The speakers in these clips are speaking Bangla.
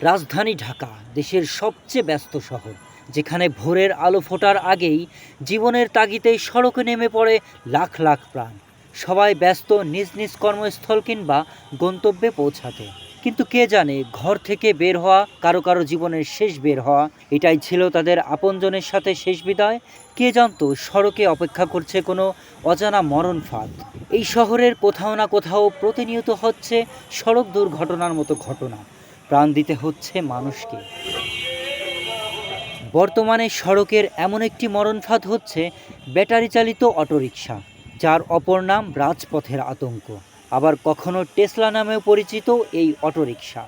রাজধানী ঢাকা, দেশের সবচেয়ে ব্যস্ত শহর, যেখানে ভোরের আলো ফোটার আগেই জীবনের তাগিতে সড়কে নেমে পড়ে লাখ লাখ প্রাণ। সবাই ব্যস্ত নিজ নিজ কর্মস্থল কিংবা গন্তব্যে পৌঁছাতে। কিন্তু কে জানে ঘর থেকে বের হওয়া, কারও কারও জীবনের শেষ বের হওয়া, এটাই ছিল তাদের আপনজনের সাথে শেষ বিদায়। কে জানতো সড়কে অপেক্ষা করছে কোনো অজানা মরণ ফাঁদ। এই শহরের কোথাও না কোথাও প্রতিনিয়ত হচ্ছে সড়ক দুর্ঘটনার মতো ঘটনা। প্রাণ দিতে হচ্ছে মানুষকে। বর্তমানে সড়কের এমন একটি মরণফাঁদ হচ্ছে ব্যাটারি চালিত অটোরিকশা, যার অপর নাম রাজপথের আতঙ্ক। আবার কখনো টেসলা নামেও পরিচিত এই অটোরিকশা।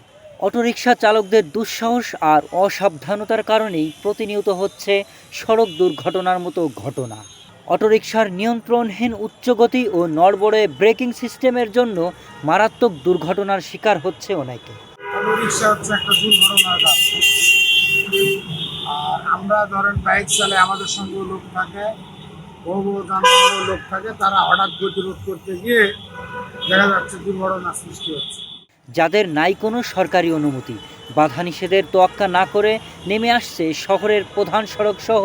অটোরিকশা চালকদের দুঃসাহস আর অসাবধানতার কারণেই প্রতিনিয়ত হচ্ছে সড়ক দুর্ঘটনার মতো ঘটনা। অটোরিকশার নিয়ন্ত্রণহীন উচ্চগতি ও নড়বড়ে ব্রেকিং সিস্টেমের জন্য মারাত্মক দুর্ঘটনার শিকার হচ্ছে অনেকে। রিক্সা হচ্ছে একটা দুর্ঘটনার কাজ আর আমরা ধরেন বাইক চালায় আমাদের সঙ্গে লোক থাকে, বহু বহু যানবাহনের লোক থাকে, তারা হঠাৎ গতিরোধ করতে গিয়ে দেখা যাচ্ছে দুর্ঘটনা সৃষ্টি হচ্ছে। যাদের নাই কোনো সরকারি অনুমতি বাধা নিষেধের তোয়াক্কা না করে নেমে আসছে শহরের প্রধান সড়ক সহ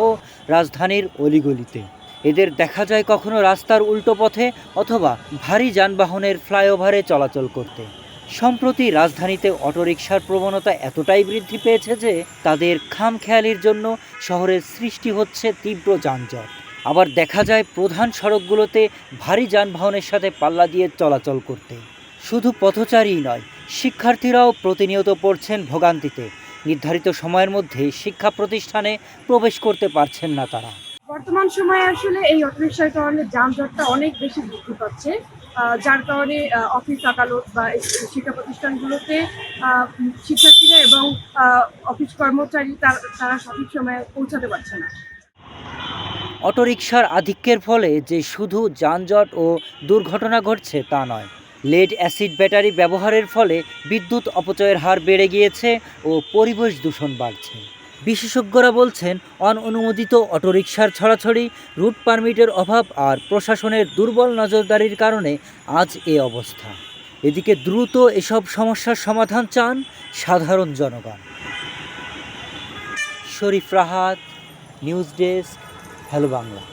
রাজধানীর অলিগলিতে। এদের দেখা যায় কখনো রাস্তার উল্টো পথে অথবা ভারী যানবাহনের ফ্লাইওভারে চলাচল করতে। সম্প্রতি রাজধানীতে অটোরিকশার প্রবণতা এতটাই বৃদ্ধি পেয়েছে যে তাদের খামখেয়ালির জন্য শহরের সৃষ্টি হচ্ছে তীব্র যানজট। আবার দেখা যায় প্রধান সড়কগুলোতে ভারী যানবাহনের সাথে পাল্লা দিয়ে চলাচল করতে। শুধু পথচারীই নয়, শিক্ষার্থীরাও প্রতিনিয়ত পড়ছেন ভোগান্তিতে। নির্ধারিত সময়ের মধ্যে শিক্ষা প্রতিষ্ঠানে প্রবেশ করতে পারছেন না তারা। বর্তমান সময়ে আসলে এই অটোরিকশার কারণে যানজটটা অনেক বেশি বৃদ্ধি পাচ্ছে। যার কারণে অফিস আদালত বা শিক্ষা প্রতিষ্ঠানগুলোতে শিক্ষার্থীরা এবং অফিস কর্মচারী তার- সঠিক সময়ে পৌঁছাতে পারছে না। অটোরিকশার আধিক্যের ফলে যে শুধু যানজট ও দুর্ঘটনা ঘটছে তা নয়, লেড অ্যাসিড ব্যাটারি ব্যবহারের ফলে বিদ্যুৎ অপচয়ের হার বেড়ে গিয়েছে ও পরিবেশ দূষণ বাড়ছে। বিশেষজ্ঞরা বলছেন, অননুমোদিত অটোরিকশার ছড়াছড়ি, রুট পারমিটের অভাব আর প্রশাসনের দুর্বল নজরদারির কারণে আজ এ অবস্থা। এদিকে দ্রুত এসব সমস্যার সমাধান চান সাধারণ জনগণ। Sharif Rahat, news desk, hello Bangla.